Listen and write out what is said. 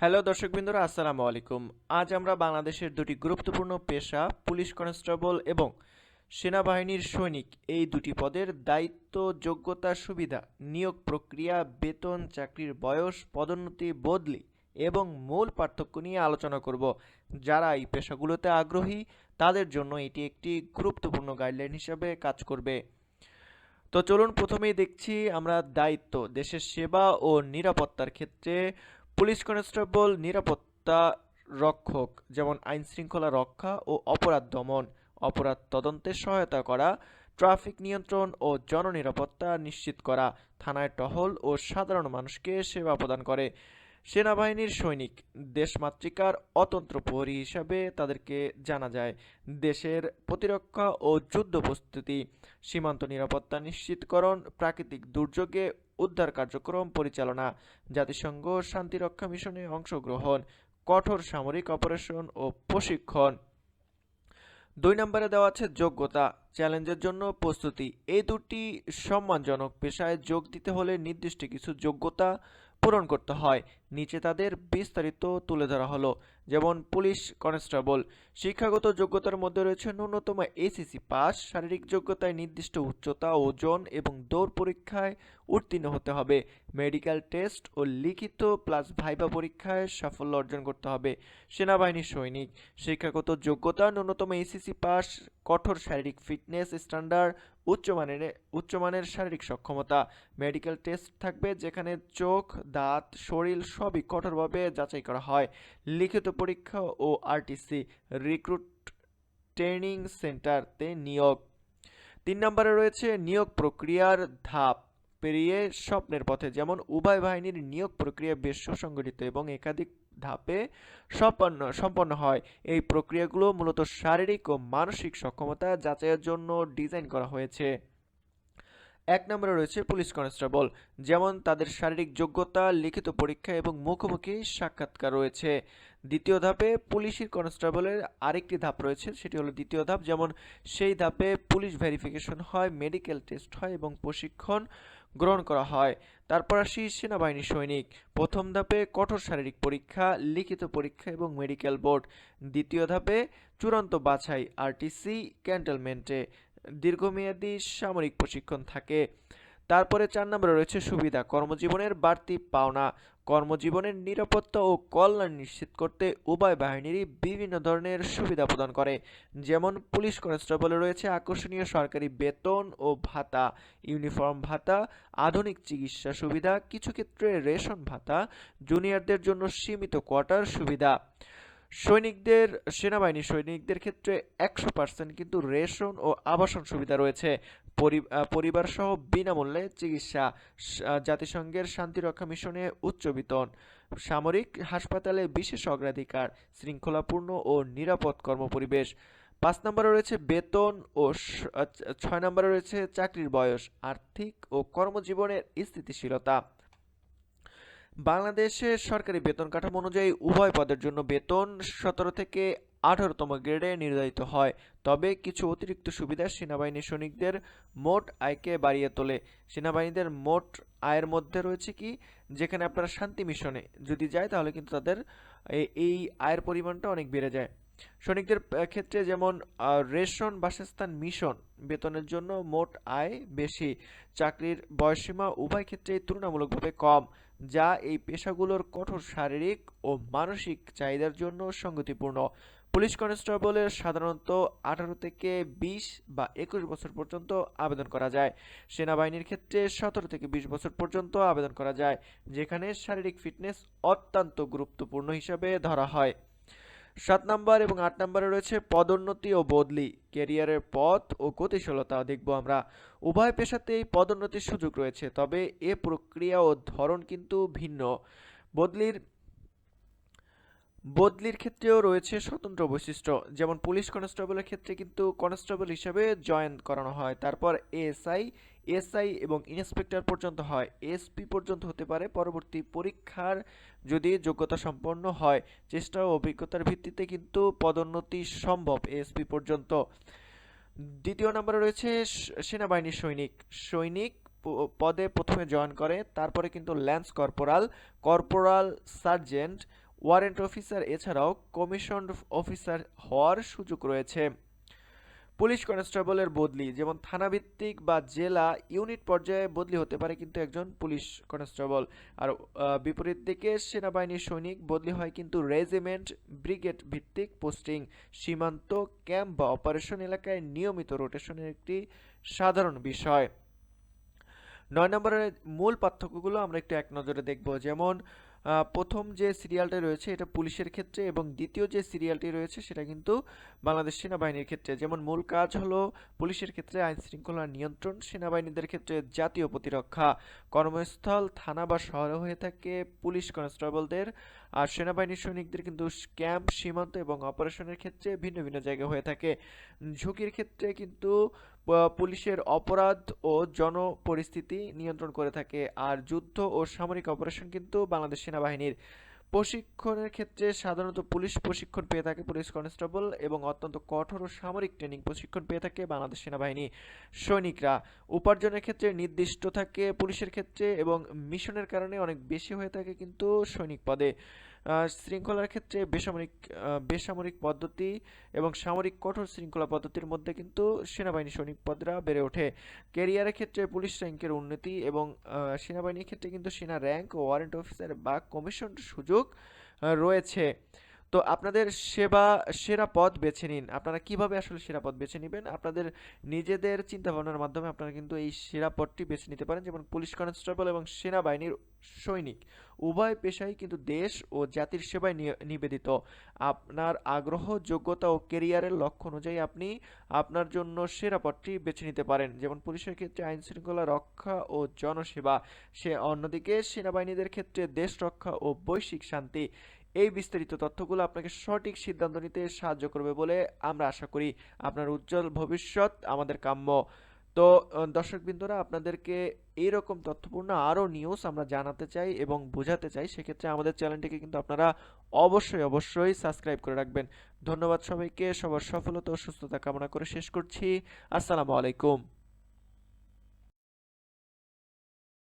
Hello দর্শকবৃন্দরা, আসসালামু আলাইকুম। আজ আমরা বাংলাদেশের দুটি গুরুত্বপূর্ণ পেশা, পুলিশ কনস্টেবল এবং সেনাবাহিনীর সৈনিক, এই দুটি পদের দায়িত্ব, যোগ্যতা, সুবিধা, নিয়োগ প্রক্রিয়া, বেতন, চাকরির বয়স, পদোন্নতি, বদলি এবং মূল পার্থক্য নিয়ে আলোচনা করব। যারা এই পেশাগুলোতে আগ্রহী, তাদের জন্য এটি একটি গুরুত্বপূর্ণ গাইডলাইন হিসাবে কাজ করবে। তো চলুন প্রথমেই দেখছি আমরা দায়িত্ব, দেশের সেবা ও নিরাপত্তার ক্ষেত্রে পুলিশ কনস্টেবল, নিরাপত্তা রক্ষক, যেমন আইন শৃঙ্খলা রক্ষা ও অপরাধ দমন, অপরাধ তদন্তে সহায়তা করা, ট্রাফিক নিয়ন্ত্রণ ও জননিরাপত্তা নিশ্চিত করা, থানায় টহল ও সাধারণ মানুষকে সেবা প্রদান করে। সেনাবাহিনীর সৈনিক, দেশমাতৃকার অতন্ত্র প্রহরী হিসাবে তাদেরকে জানা যায়। দেশের প্রতিরক্ষা ও যুদ্ধ প্রস্তুতি, সীমান্ত নিরাপত্তা নিশ্চিতকরণ, প্রাকৃতিক দুর্যোগে উদ্ধার কার্যক্রম পরিচালনা, জাতিসংঘ শান্তিরক্ষা মিশনে অংশগ্রহণ, কঠোর সামরিক অপারেশন ও প্রশিক্ষণ। দুই নম্বরে দেওয়া আছে যোগ্যতা, চ্যালেঞ্জের জন্য প্রস্তুতি। এই দুটি সম্মানজনক পেশায় যোগ দিতে হলে নির্দিষ্ট কিছু যোগ্যতা পূরণ করতে হয়। নিচে তাদের বিস্তারিত তুলে ধরা হলো। যেমন, পুলিশ কনস্টেবল, শিক্ষাগত যোগ্যতার মধ্যে রয়েছে ন্যূনতম এসিসি পাস, শারীরিক যোগ্যতায় নির্দিষ্ট উচ্চতা, ওজন এবং দৌড় পরীক্ষায় উত্তীর্ণ হতে হবে। মেডিকেল টেস্ট ও লিখিত প্লাস ভাইবা পরীক্ষায় সাফল্য অর্জন করতে হবে। সেনাবাহিনীর সৈনিক, শিক্ষাগত যোগ্যতা, ন্যূনতম এসিসি পাস, কঠোর শারীরিক ফিটনেস স্ট্যান্ডার্ড উচ্চমানের উচ্চমানের শারীরিক সক্ষমতা। মেডিকেল টেস্ট থাকবে যেখানে চোখ, দাঁত, শরীর সবই কঠোরভাবে যাচাই করা হয়। লিখিত পরীক্ষা ও আরটিসি রিক্রুট ট্রেনিং সেন্টারতে নিয়োগ। তিন নম্বরে রয়েছে নিয়োগ প্রক্রিয়ার ধাপ। পেরিয়ে স্বপ্নের পথে, যেমন উভয় বাহিনীর নিয়োগ প্রক্রিয়া বেশ সুসংগঠিত এবং একাধিক ধাপে সম্পন্ন সম্পন্ন হয়। এই প্রক্রিয়াগুলো মূলত শারীরিক ও মানসিক সক্ষমতা যাচাইয়ের জন্য ডিজাইন করা হয়েছে। এক নম্বরে রয়েছে পুলিশ কনস্টেবল, যেমন তাদের শারীরিক যোগ্যতা, লিখিত পরীক্ষা এবং মুখোমুখি সাক্ষাৎকার রয়েছে। দ্বিতীয় ধাপে পুলিশের কনস্টেবলের আরেকটি ধাপ রয়েছে, সেটি হলো দ্বিতীয় ধাপ, যেমন সেই ধাপে পুলিশ ভেরিফিকেশন হয়, মেডিকেল টেস্ট হয় এবং প্রশিক্ষণ গ্রহণ করা হয়। তারপর আসি সেনাবাহিনী সৈনিক। প্রথম ধাপে কঠোর শারীরিক পরীক্ষা, লিখিত পরীক্ষা এবং মেডিকেল বোর্ড। দ্বিতীয় ধাপে চূড়ান্ত বাছাই, আরটিসি ক্যান্টনমেন্টে। দীর্ঘমেয়াদী সামরিক প্রশিক্ষণ থাকে। তারপরে চার নম্বরে রয়েছে সুবিধা, কর্মজীবনের বাড়তি পাওনা। কর্মজীবনের নিরাপত্তা ও কল্যাণ নিশ্চিত করতে উভয় বাহিনীরই বিভিন্ন ধরনের সুবিধা প্রদান করে। যেমন পুলিশ কনস্টেবলে রয়েছে আকর্ষণীয় সরকারি বেতন ও ভাতা, ইউনিফর্ম ভাতা, আধুনিক চিকিৎসা সুবিধা, কিছু ক্ষেত্রে রেশন ভাতা, জুনিয়রদের জন্য সীমিত কোয়ার্টার সুবিধা। সৈনিকদের সেনাবাহিনী সৈনিকদের ক্ষেত্রে একশো পার্সেন্ট কিন্তু রেশন ও আবাসন সুবিধা রয়েছে। পরি- পরিবার সহ বিনামূল্যে চিকিৎসা জাতিসংঘের শান্তিরক্ষা মিশনে উচ্চ বেতন, সামরিক হাসপাতালে বিশেষ অগ্রাধিকার, শৃঙ্খলাপূর্ণ ও নিরাপদ কর্মপরিবেশ। পাঁচ নম্বরে রয়েছে বেতন ও ছয় নম্বরে রয়েছে চাকরির বয়স, আর্থিক ও কর্মজীবনের স্থিতিশীলতা। বাংলাদেশের সরকারি বেতন কাঠামো অনুযায়ী উভয় পদের জন্য বেতন সতেরো থেকে আঠারোতম গ্রেডে নির্ধারিত হয়। তবে কিছু অতিরিক্ত সুবিধা সেনাবাহিনী সৈনিকদের মোট আয়কে বাড়িয়ে তোলে। সেনাবাহিনীদের মোট আয়ের মধ্যে রয়েছে কি? যেখানে আপনারা শান্তি মিশনে যদি যায় তাহলে কিন্তু তাদের এই আয়ের পরিমাণটা অনেক বেড়ে যায়। সৈনিকদের ক্ষেত্রে যেমন রেশন বাসস্থান মিশন বেতনের জন্য মোট আয় বেশি, চাকরির বয়সসীমা উভয় ক্ষেত্রেই তুলনামূলকভাবে কম, যা এই পেশাগুলোর কঠোর শারীরিক ও মানসিক চাহিদার জন্য সঙ্গতিপূর্ণ। পুলিশ কনস্টেবলের সাধারণত আঠারো থেকে বিশ বা একুশ বছর পর্যন্ত আবেদন করা যায়। সেনাবাহিনীর ক্ষেত্রে সতেরো থেকে বিশ বছর পর্যন্ত আবেদন করা যায়, যেখানে শারীরিক ফিটনেস অত্যন্ত গুরুত্বপূর্ণ হিসাবে ধরা হয়। সাত নম্বর এবং আট নম্বরে রয়েছে পদোন্নতি ও বদলি। কেরিয়ারের পথ ও গতিশীলতা দেখব আমরা। উভয় পেশাতেই পদোন্নতির সুযোগ রয়েছে, তবে এ প্রক্রিয়া ও ধরন কিন্তু ভিন্ন। বদলির বদলির ক্ষেত্রেও রয়েছে স্বতন্ত্র বৈশিষ্ট্য, যেমন পুলিশ কনস্টেবলের ক্ষেত্রে কিন্তু কনস্টেবল হিসাবে জয়েন করানো হয়, তারপর এএসআই, এসআই এবং ইন্সপেক্টর পর্যন্ত হয়, এসপি পর্যন্ত হতে পারে, পরবর্তী পরীক্ষার যদি যোগ্যতা সম্পন্ন হয়, চেষ্টা ও অভিজ্ঞতার ভিত্তিতে কিন্তু পদোন্নতি সম্ভব এসপি পর্যন্ত। দ্বিতীয় নম্বরে রয়েছে সেনাবাহিনীর সৈনিক সৈনিক পদে প্রথমে জয়েন করে, তারপরে কিন্তু lance corporal corporal sergeant warrant officer, এছাড়াও কমিশন অফিসার হওয়ার সুযোগ রয়েছে। পুলিশ কনস্টেবলের বদলি, যেমন থানাভিত্তিক বা জেলা ইউনিট পর্যায়ে বদলি হতে পারে কিন্তু একজন পুলিশ কনস্টেবল। আর বিপরীত দিকে সেনাবাহিনীর সৈনিক বদলি হয় কিন্তু রেজিমেন্ট ব্রিগেড ভিত্তিক পোস্টিং। সীমান্ত ক্যাম্প বা অপারেশন এলাকায় নিয়মিত রোটেশনের একটি সাধারণ বিষয়। নয় নম্বরের মূল পার্থক্যগুলো আমরা একটু এক নজরে দেখব, যেমন প্রথম যে সিরিয়ালটা রয়েছে এটা পুলিশের ক্ষেত্রে এবং দ্বিতীয় যে সিরিয়ালটি রয়েছে সেটা কিন্তু বাংলাদেশ সেনাবাহিনীর ক্ষেত্রে। যেমন মূল কাজ হলো পুলিশের ক্ষেত্রে আইন শৃঙ্খলা নিয়ন্ত্রণ, সেনাবাহিনীদের ক্ষেত্রে জাতীয় প্রতিরক্ষা। কর্মস্থল, থানা বা শহরে হয়ে থাকে পুলিশ কনস্টেবলদের আর সেনাবাহিনীর সৈনিকদের কিন্তু ক্যাম্প, সীমান্ত এবং অপারেশনের ক্ষেত্রে ভিন্ন ভিন্ন জায়গায় হয়ে থাকে। ঝুঁকির ক্ষেত্রে কিন্তু পুলিশের অপরাধ ও জন পরিস্থিতি নিয়ন্ত্রণ করে থাকে। আর যুদ্ধ ও সামরিক অপারেশন কিন্তু বাংলাদেশ সেনাবাহিনীর প্রশিক্ষণের ক্ষেত্রে সাধারণত পুলিশ প্রশিক্ষণ পেয়ে থাকে, পুলিশ কনস্টেবল এবং অত্যন্ত কঠোর ও সামরিক ট্রেনিং প্রশিক্ষণ পেয়ে থাকে বাংলাদেশ সেনাবাহিনী সৈনিকরা। উপার্জনের ক্ষেত্রে নির্দিষ্ট থাকে পুলিশের ক্ষেত্রে এবং মিশনের কারণে অনেক বেশি হয়ে থাকে কিন্তু সৈনিক পদে। শৃঙ্খলার ক্ষেত্রে বেসামরিক বেসামরিক পদ্ধতি এবং সামরিক কঠোর শৃঙ্খলা পদ্ধতির মধ্যে কিন্তু সেনাবাহিনী সৈনিক পদরা বেড়ে ওঠে। ক্যারিয়ারের ক্ষেত্রে পুলিশ র্যাঙ্কের উন্নতি এবং সেনাবাহিনীর ক্ষেত্রে কিন্তু সেনা র্যাঙ্ক ওয়ারেন্ট অফিসার বা কমিশন সুযোগ রয়েছে। তো আপনাদের সেবা, সেরা পদ বেছে নিন। আপনারা কীভাবে আসলে সেরা পদ বেছে নেবেন? আপনাদের নিজেদের চিন্তা ভাবনার মাধ্যমে আপনারা কিন্তু এই সেরা পদটি বেছে নিতে পারেন। যেমন পুলিশ কনস্টেবল এবং সেনাবাহিনীর সৈনিক। উভয় পেশাই কিন্তু দেশ ও জাতির সেবায় নিবেদিত। আপনার আগ্রহ, যোগ্যতা ও কেরিয়ারের লক্ষ্য অনুযায়ী আপনি আপনার জন্য সেরা পথটি বেছে নিতে পারেন। যেমন পুলিশের ক্ষেত্রে আইন শৃঙ্খলা রক্ষা ও জনসেবা, সে অন্যদিকে সেনাবাহিনীদের ক্ষেত্রে দেশ রক্ষা ও বৈশ্বিক শান্তি। এই বিস্তারিত তথ্যগুলো আপনাকে সঠিক সিদ্ধান্ত নিতে সাহায্য করবে বলে আমরা আশা করি। আপনার উজ্জ্বল ভবিষ্যৎ আমাদের কাম্য। তো দর্শক দর্শকবৃন্দরা, আপনাদেরকে এইরকম তথ্যপূর্ণ আরও নিউজ আমরা জানাতে চাই এবং বোঝাতে চাই, সেক্ষেত্রে আমাদের চ্যানেলটিকে কিন্তু আপনারা অবশ্যই অবশ্যই সাবস্ক্রাইব করে রাখবেন। ধন্যবাদ সবাইকে, সবার সফলতা ও সুস্থতা কামনা করে শেষ করছি। আসসালামু আলাইকুম।